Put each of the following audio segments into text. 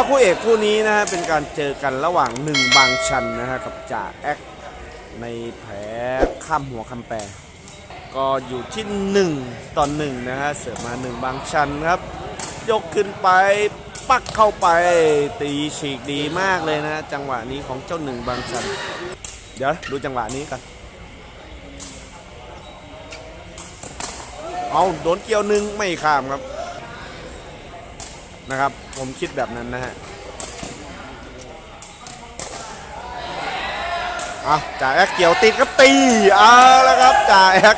ว่าคู่เอกคู่นี้นะฮะเป็นการเจอกันระหว่างหนึ่งบางชันนะฮะกับจ่าแอคในแผลข้ามหัวคำแปรก็อยู่ที่หนึ่งต่อหนึ่งนะฮะเสิร์ฟมาหนึ่งบางชันครับ ยกขึ้นไปปักเข้าไปตีฉีกดีมากเลยนะฮะจังหวะนี้ของเจ้าหนึ่งบางชัน เดี๋ยวดูจังหวะนี้กันเอาโดนเกี่ยวหนึ่งไม่ข้ามครับ นะครับ ผมคิดแบบนั้นนะฮะอะจ่าแอคเกี่ยวติดครับตีเอาแล้วครับจ่าแอค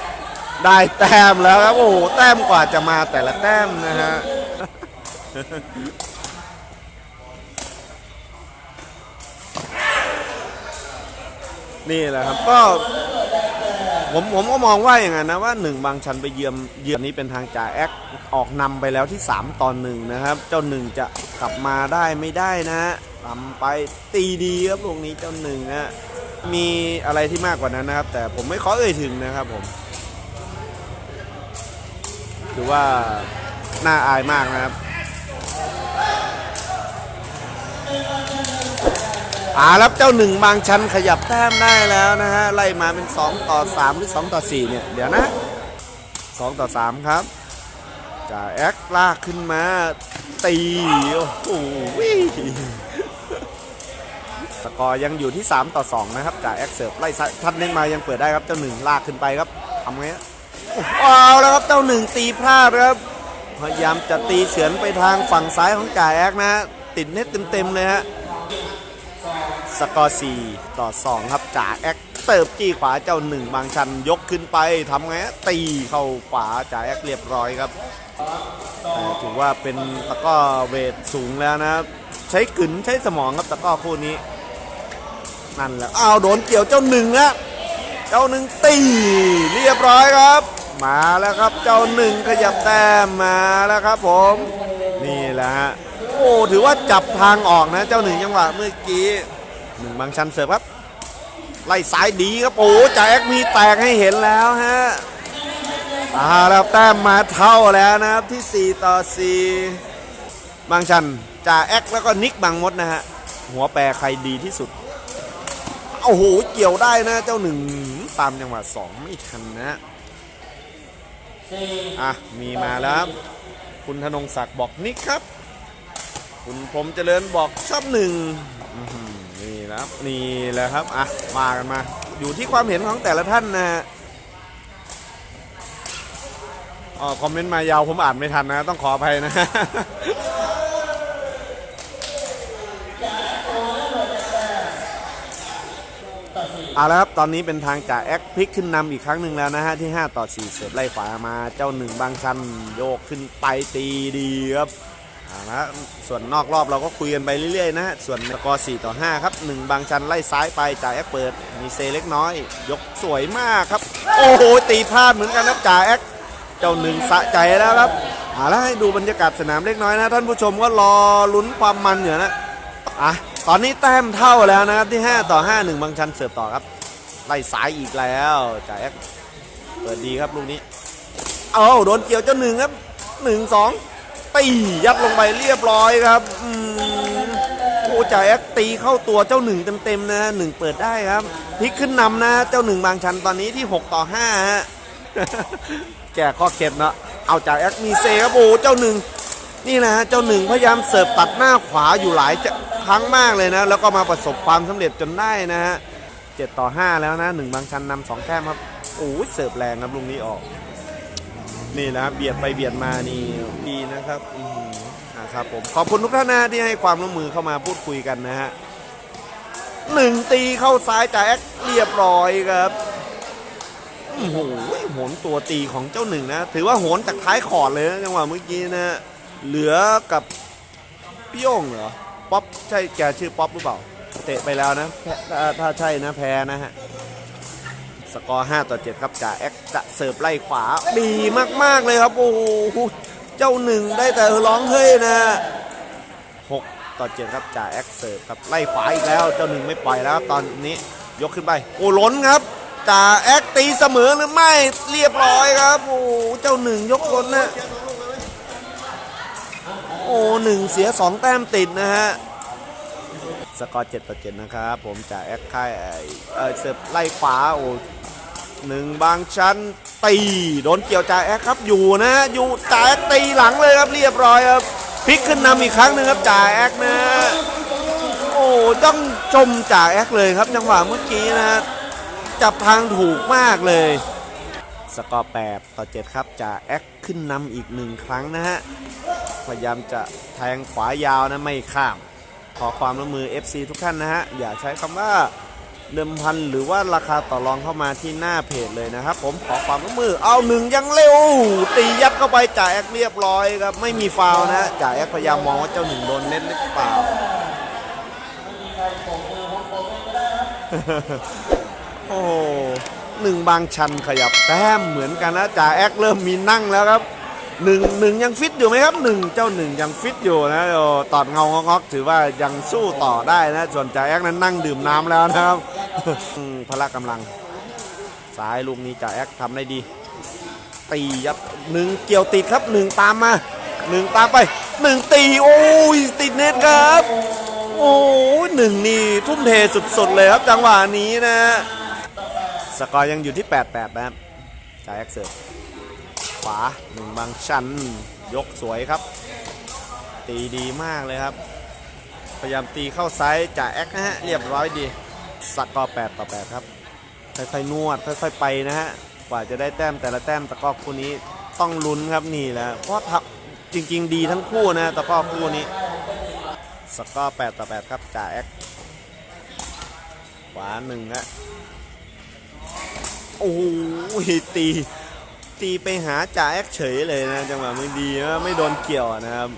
ได้แต้มแล้วครับ โอ้โหแต้มกว่าจะมาแต่ละแต้มนะฮะนี่แหละครับก็ ผมผมก็มองว่าอย่างนั้นนะว่าหนึ่งบางชันไปเยือมเยือนนี้เป็นทางจ่าแอคออกนำไปแล้วที่ 3ตอนหนึ่งนะครับ เจ้าหนึ่งจะกลับมาได้ไม่ได้นะทำไปตีดีครับลูกนี้เจ้าหนึ่งนะฮะมีอะไรที่มากกว่านั้นนะครับ แต่ผมไม่ขอเอ่ยถึงนะครับผมถือว่าน่าอายมากนะครับ อารับเจ้าหนึ่งบางชั้นขยับแต้มได้แล้วนะฮะไล่มาเป็น 2 ต่อ 3 หรือ 2 ต่อ 4 เนี่ย เดี๋ยวนะ 2 ต่อ 3 ครับจ่าแอคลากขึ้นมาตีโอ้โหสกอร์ยังอยู่ที่ 3 ต่อ 2 นะครับจ่าแอคเสิร์ฟไล่ทัดเล่นมายังเปิดได้ครับเจ้าหนึ่งลากขึ้นไปครับทำไงเอาแล้วครับเจ้าหนึ่งตีพลาดครับพยายามจะตีเฉือนไปทางฝั่งซ้ายของจ่าแอคนะฮะติดเน็ตเต็มๆเลยฮะ สกอร์4ต่อ 2 ครับจ่าแอคเสิร์ฟจี้ขวาเจ้าหนึ่งบางชันยกขึ้นไปทำไงตีเข้าขวาจ่าแอคเรียบร้อยครับถือว่าเป็นตะก้อเวทสูงแล้วนะ ใช้กึนใช้สมองครับตะก้อคู่นี้ นั่นแหละอ้าวโดนเกี่ยวเจ้าหนึ่งแล้วเจ้าหนึ่งตีเรียบร้อยครับ มาแล้วครับเจ้าหนึ่งขยับแต้มมาแล้วครับผม นี่แหละฮะโอ้ถือว่าจับทางออกนะ เจ้าหนึ่งจังหวะเมื่อกี้ หนึ่งบางชันเสิร์ฟครับ ไล่สายดีครับโอ้จ่าแอกมีแตกให้เห็นแล้วฮะอ่าแล้วแต้มมาเท่าแล้วนะครับที่ 4 ต่อ 4 บางชันจ่าแอกแล้วก็นิกบางมดนะฮะ หัวแปรใครดีที่สุด โอ้โห เกี่ยวได้นะเจ้าหนึ่งตามจังหวะสองไม่ทันนะฮะอะ มีมาแล้ว คุณธนงศักดิ์บอกนิกครับ คุณพรมเจริญบอกชอบหนึ่งอื้อหือนี่นะ ครับนี่แหละครับอะมากันมา อยู่ที่ความเห็นของแต่ละท่านนะฮะอ๋อคอมเมนต์มายาวผมอ่านไม่ทันนะ ต้องขออภัยนะเอาละครับ ตอนนี้เป็นทางจ่าแอคพลิกขึ้นนำอีกครั้งหนึ่งแล้วนะฮะ ที่ 5 ต่อ 4 เสิร์ฟไล่ขวามาเจ้าหนึ่งบางชันโยกขึ้นไปตีดีครับ เอาละส่วนนอกรอบเราก็คุยกันไปเรื่อยๆนะฮะส่วนสกอร์4ต่อ 5 ครับ 1 บางชันไล่ซ้ายไปจ่าแอคเปิด มีเซเล็กน้อย ยกสวยมากครับ โอ้โห ตีพลาดเหมือนกันครับจ่าแอคเจ้าหนึ่งสะใจแล้วครับเอาละให้ดูบรรยากาศสนามเล็กน้อยนะ ท่านผู้ชมก็รอลุ้นความมันอยู่นะอะตอนนี้แต้มเท่าแล้วนะครับที่ 5 ต่อ 5 1 บางชันเสิร์ฟต่อครับ ไล่สายอีกแล้วจ่าแอคเปิดดีครับลูกนี้ เอาโดนเกี่ยวเจ้าหนึ่งครับหนึ่งสอง ตียับลงไปเรียบร้อยครับโอ้จ่ายแอคตีเข้าตัวเจ้าหนึ่งเต็มๆนะหนึ่งเปิดได้ครับพลิกขึ้นนำนะเจ้าหนึ่งบางชันตอนนี้ที่ 6 ต่อ5ฮะแก่ข้อเข็ดเนาะเอาจ่าแอคมีเซครับโอ้เจ้าหนึ่งนี่นะฮะเจ้าหนึ่งพยายามเสิร์ฟตัดหน้าขวาอยู่หลายครั้งมากเลยนะ แล้วก็มาประสบความสำเร็จจนได้นะฮะเจ็ดต่อห้าแล้วนะหนึ่งบางชันนำสองแต้มครับโอ้เสิร์ฟแรงครับลุงนี้ออก นี่นะเบียดไปเบียดมานี่ดีนะครับอืมนะครับผมขอบคุณทุกท่านนะที่ให้ความร่วมมือเข้ามาพูดคุยกันนะฮะหนึ่งตีเข้าซ้ายจ่าแอคเรียบร้อยครับโอ้โหโหนตัวตีของเจ้าหนึ่งนะ ถือว่าโหนจากท้ายขอดเลยจังหวะเมื่อกี้นะเหลือกับพี่โย่งเหรอป๊อปใช่แกชื่อป๊อปหรือเปล่า เตะไปแล้วนะถ้าถ้าใช่นะแพ้นะฮะ สกอร์ 5 ต่อ 7 ครับจ่าแอคจะเสิร์ฟไล่ขวาดีมาก ๆ เลยครับโอ้โหเจ้าหนึ่งได้แต่ร้องเฮ้ยนะ 6 ต่อ 7 ครับจ่าแอคเสิร์ฟครับไล่ขวาอีกแล้วเจ้าหนึ่งไม่ปล่อยแล้วตอนนี้ยกขึ้นไปโอ้ล้นครับจ่าแอคตีเสมอหรือไม่เรียบร้อยครับโอ้โหเจ้าหนึ่งยกล้นนะโอ้อ้หนึ่งเสียสองแต้มติดนะฮะ สกอร์เจ็ดต่อเจ็ดนะครับผมจากแอคค่ายไอ้เออเสิร์ฟไล่ขวาโอ้หนึ่งบางชั้นตีโดนเกี่ยวจ่าแอคครับอยู่นะอยู่จ่าแอคตีหลังเลยครับเรียบร้อยครับพลิกขึ้นนำอีกครั้งหนึ่งครับจ่าแอคนะโอ้ต้องชมจ่าแอคเลยครับจังหวะเมื่อกี้นะจับทางถูกมากเลย สกอร์ 8 ต่อ 7 ครับจ่าแอคขึ้นนำอีกหนึ่งครั้งนะฮะพยายามจะแทงขวายาวนะไม่ข้าม ขอความร่วมมือ FC ทุกท่านนะฮะ อย่าใช้คำว่าเดิมพันหรือว่าราคาต่อรองเข้ามาที่หน้าเพจเลยนะครับ ผมขอความร่วมมือเอาหนึ่งยังเร็ว ตียัดเข้าไปจ่าแอคเรียบร้อยครับไม่มีฟาวนะจ่าแอคพยายามมองว่าเจ้าหนึ่งโดนเน็ตหรือเปล่าโอ้หหนึ่งบางชันขยับแต้มเหมือนกันนะจ่าแอคเริ่มมีนั่งแล้วครับ หนึ่งหนึ่งยังฟิตอยู่ไหมครับหนึ่งเจ้าหนึ่งยังฟิตอยู่นะโอ้ตอดเงางอกถือว่ายังสู้ต่อได้นะส่วนจ่าแอคนั้นนั่งดื่มน้ำแล้วนะครับพละกำลังซ้ายลูกนี้จ่าแอคทำได้ดี ตียับหนึ่งเกี่ยวติดครับหนึ่งตามมาหนึ่งตามไปหนึ่งตีโอ้ยติดเน็ตครับ โอ้ยหนึ่งนี่ทุ่มเทสุดๆเลยครับจังหวะนี้นะ สกอร์ยังอยู่ที่ 8-8นะครับจ่าแอคเซิร์ฟ ขวาหนึ่งบางชันยกสวยครับ ตีดีมากเลยครับ พยายามตีเข้าไซส์จ่าแอคนะฮะ เรียบร้อยดีสกอร์8ต่อ8ครับ ค่อยๆนวด ค่อยๆไปนะฮะ กว่าจะได้แต้มแต่ละแต้มตะกร้อคู่นี้ต้องลุ้นครับนี่แหละเพราะทับจริง ๆ ดีทั้งคู่นะตะกร้อคู่นี้สกอร์8ต่อ8ครับจ่าแอคขวาหนึ่งฮะโอ้โหตี ตีไปหาจ่าแอคเฉยเลยนะ จังหวะไม่ดีนะไม่โดนเกี่ยวนะครับ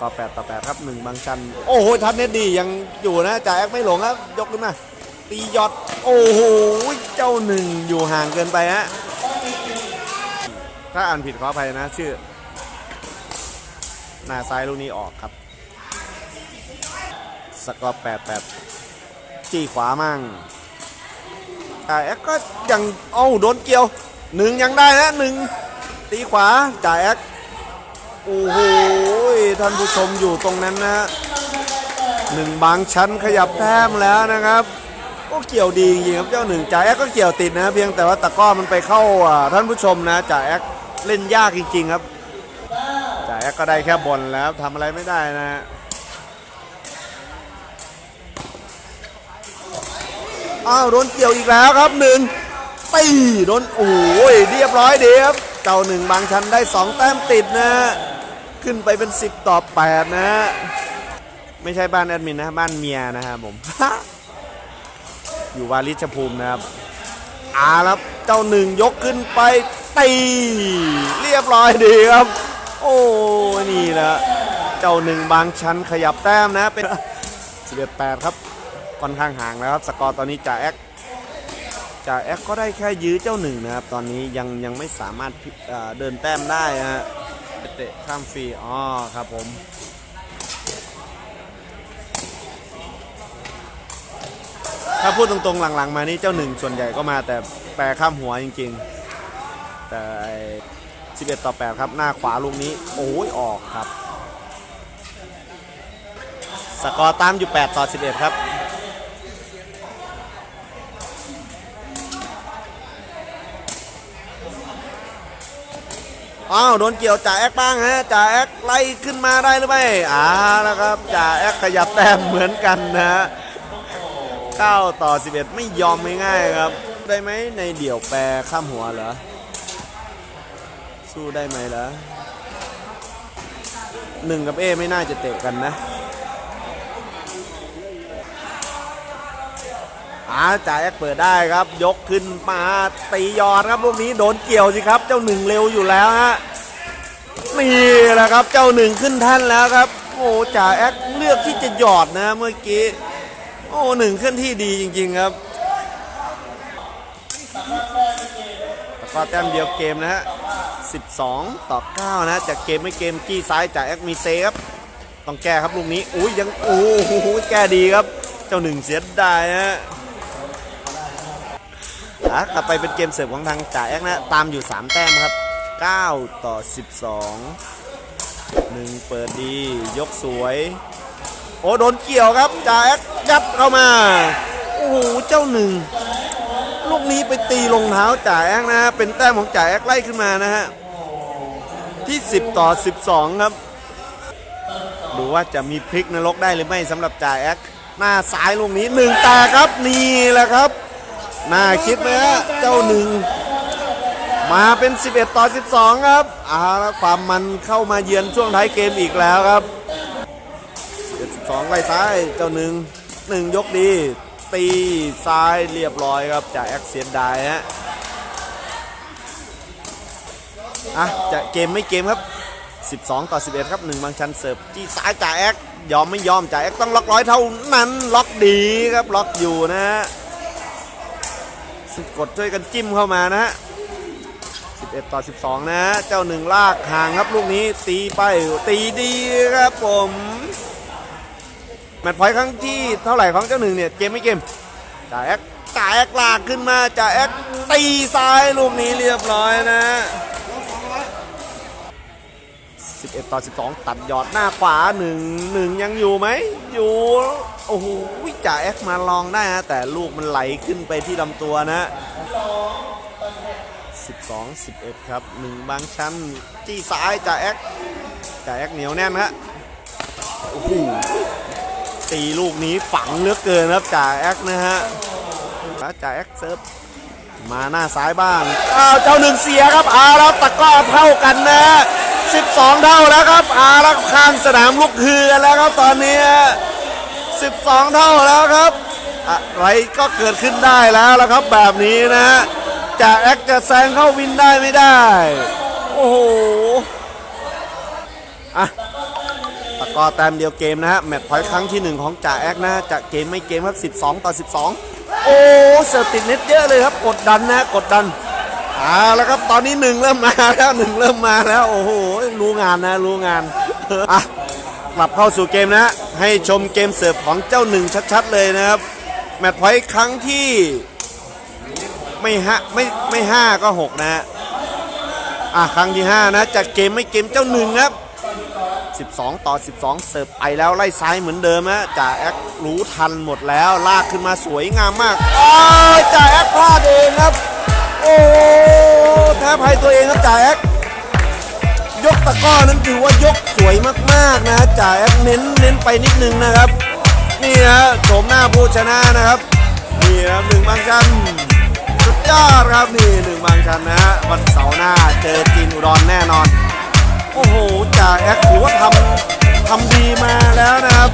ต่อ8ต่อ8ครับหนึ่งบางชัน โอ้โหทัดเน็ตดียังอยู่นะจ่าแอคไม่หลงครับ ยกขึ้นมา ตียอด โอ้โหเจ้าหนึ่งอยู่ห่างเกินไปฮะถ้าอ่านผิดขออภัยนะ ชื่อ หน้าซ้ายลูกนี้ออกครับ สกอร์8 8จี้ขวามั่งจ่าแอคก็ยังเอ้าโดนเกี่ยว หนึ่งยังได้นะหนึ่งตีขวาจ่ายแอคโอ้โหท่านผู้ชมอยู่ตรงนั้นนะหนึ่งบางชั้นขยับแต้มแล้วนะครับก็เกี่ยวดีจริงครับเจ้าหนึ่งจ่ายแอคก็เกี่ยวติดนะเพียงแต่ว่าตะก้อมันไปเข้าอ่าท่านผู้ชมนะจ่ายแอคเล่นยากจริง ๆ ครับจ่ายแอคก็ได้แค่บอลแล้วทำอะไรไม่ได้นะอ้าวโดนเกี่ยวอีกแล้วครับหนึ่ง ตีโดนโอ้ยเรียบร้อยเดีครับเจ้าหนึ่งบางชันได้ 2 แต้มติดนะ ขึ้นไปเป็น 10 ต่อ 8 นะ ไม่ใช่บ้านแอดมินนะ บ้านเมียนะครับผม อยู่วาริชภูมินะครับอาครับเจ้าหนึ่งยกขึ้นไปตีเรียบร้อยดีครับ โอ้นี่แหละเจ้าหนึ่งบางชั้นขยับแต้มนะเป็น11 8 ครับค่อนข้างห่างแล้วครับ สกอร์ตอนนี้จ่าแอค จ่าแอคก็ได้แค่ยื้อเจ้าหนึ่งนะครับ ตอนนี้ยังยังไม่สามารถเดินแต้มได้ฮะเตะข้ามฟรีอ๋อครับผมถ้าพูดตรงๆหลังๆ มานี่เจ้าหนึ่งส่วนใหญ่ก็มาแต่แปรข้ามหัวจริงๆ แต่ไอ้11 ต่อ 8 ครับ หน้าขวาลูกนี้ โอ้ยออกครับ สกอร์ตามอยู่ 8 ต่อ 11 ครับ อ้าวโดนเกี่ยวจ่าแอคบ้างฮะจ่าแอคไล่ขึ้นมาได้หรือไม่อ่าแล้วครับจ่าแอคขยับแต้มเหมือนกันนะฮะ9ต่อ 11 ไม่ยอมง่ายๆครับ ได้ไหมในเดี่ยวแปรข้ามหัวเหรอ สู้ได้ไหมเหรอหนึ่งกับเอไม่น่าจะเตะกันนะ อาจ่าแอคเปิดได้ครับ ยกขึ้นมาตียอดครับลูกนี้โดนเกี่ยวสิครับ เจ้าหนึ่งเร็วอยู่แล้วฮะนี่แหละครับเจ้าหนึ่งขึ้นแท่านแล้วครับโอ้จ่าแอคเลือกที่จะหยอดนะเมื่อกี้โอ้หนึ่งเคลื่อนที่ดีจริง ๆครับแล้วก็แต้มเดียวเกมนะฮะ 12 ต่อ 9 นะจากเกมไม่เกมจี้ซ้ายจากแอคมีเซฟต้องแก้ครับลูกนี้ อุ้ยยัง โอ้โห แก้ดีครับ เจ้าหนึ่งเสียดายฮะ อะกลับไปเป็นเกมเสิร์ฟของทางจ่าแอคนะ ตามอยู่ 3 แต้มครับ 9 ต่อ 12 1นึ่งเปิดดี ยกสวย โอ้โดนเกี่ยวครับจ่าแอ็กยัดเข้ามา โอ้โห เจ้าหนึ่ง ลูกนี้ไปตีรองเท้าจ่าแอ็กนะ เป็นแต้มของจ่าแอ็กไล่ขึ้นมานะฮะ ที่ 10 ต่อ 12 ครับ ดูว่าจะมีพลิกนรกได้หรือไม่สำหรับจ่าแอ็กหน้าซ้ายลูกนี้หนึ่งตาครับนี่แหละครับ น่าคิดไหมฮะเจ้าหนึ่ง มาเป็น 11 ต่อ 12 ครับอาแล้วความมันเข้ามาเยือนช่วงท้ายเกมอีกแล้วครับ12ไล่ซ้ายเจ้าหนึ่งหนึ่งยกดี ตีซ้ายเรียบร้อยครับจากแอคเซียนไดฮะอะจะเกมไม่เกมครับ 12 ต่อ 11 ครับหนึ่งบางชันเสิร์ฟจี้ซ้ายจ่าแอคยอมไม่ยอมจ่าแอคต้องล็อกร้อยเท่านั้นล็อกดีครับล็อกอยู่นะฮะ กดช่วยกันจิ้มเข้ามานะฮะ11 ต่อ 12 นะ เจ้าหนึ่งลากห่างครับลูกนี้ตีไปตีดีครับผมแมตช์พอยต์ครั้งที่เท่าไหร่ของเจ้าหนึ่งเนี่ยเกมไม่เกมจ่าแอ็กจ่าแอ็กลากขึ้นมาจ่าแอ็กตีซ้ายลูกนี้เรียบร้อยนะ 11 ต่อ 12 ตัดยอดหน้าขวา1 1 ยังอยู่ไหม อยู่ โอ้โหจ่าแอ็กมาลองได้ฮะ แต่ลูกมันไหลขึ้นไปที่ลำตัวนะ 12 11 ครับ 1 บางชั้นจี้ซ้ายจ่าแอ็กจ่าแอ็กเหนียวแน่นฮะ โอ้โหตีลูกนี้ฝังเหลือเกินครับจ่าแอ็กนะฮะแล้วจ่าแอ็กเซิร์ฟมาหน้าซ้ายบ้าง อ้าว เจ้าหนึ่งเสียครับอาแล้วตะก้อเท่ากันนะ 12 เท่าแล้วครับอาแล้วข้างสนามลูกคือกันแล้วครับตอนนี้ 12 เท่าแล้วครับ อะไรก็เกิดขึ้นได้แล้วแล้วครับแบบนี้นะฮะจ่าแอ็กจะแซงเข้าวินได้ไม่ได้ โอ้โหอะตะกร้อแต้มเดียวเกมนะฮะ แมตช์พอยต์ครั้งที่ 1 ของจ่าแอ็กนะฮะจะเกมไม่เกมครับ 12 ต่อ 12 โอ้เสิร์ฟติดเน็ตเยอะเลยครับ กดดันนะฮะกดดัน อาแล้วครับตอนนี้หนึ่งเริ่มมาแล้วหนึ่งเริ่มมาแล้ว โอ้โหรู้งานนะรู้งานอะกลับเข้าสู่เกมนะ ให้ชมเกมเสิร์ฟของเจ้าหนึ่งชัดๆเลยนะครับ แมตช์พอยต์ครั้งที่ไม่ห้าไม่ไม่ห้าก็หกนะอะครั้งที่ห้านะจะเกมไม่เกมเจ้าหนึ่งครับ12 ต่อ 12 เสิร์ฟไปแล้วไล่ซ้ายเหมือนเดิมฮะจ่าแอครู้ทันหมดแล้ว ลากขึ้นมาสวยงามมากอ้จ่าแอคพลาดเองครับ แพ้ตัวเองครับจ่าแอคยกตะก้อนั้นถือว่ายกสวยมากๆนะจ่าแอคเน้นเน้นไปนิดนึงนะครับ นี่นะโฉมหน้าผู้ชนะนะครับนี่นะครับหนึ่งบางชันสุดยอดครับนี่หนึ่งบางชันนะฮะวันเสาร์หน้าเจอจีนอุดรแน่นอน โอ้โหจ่าแอคถือว่าทำทำดีมาแล้วนะครับ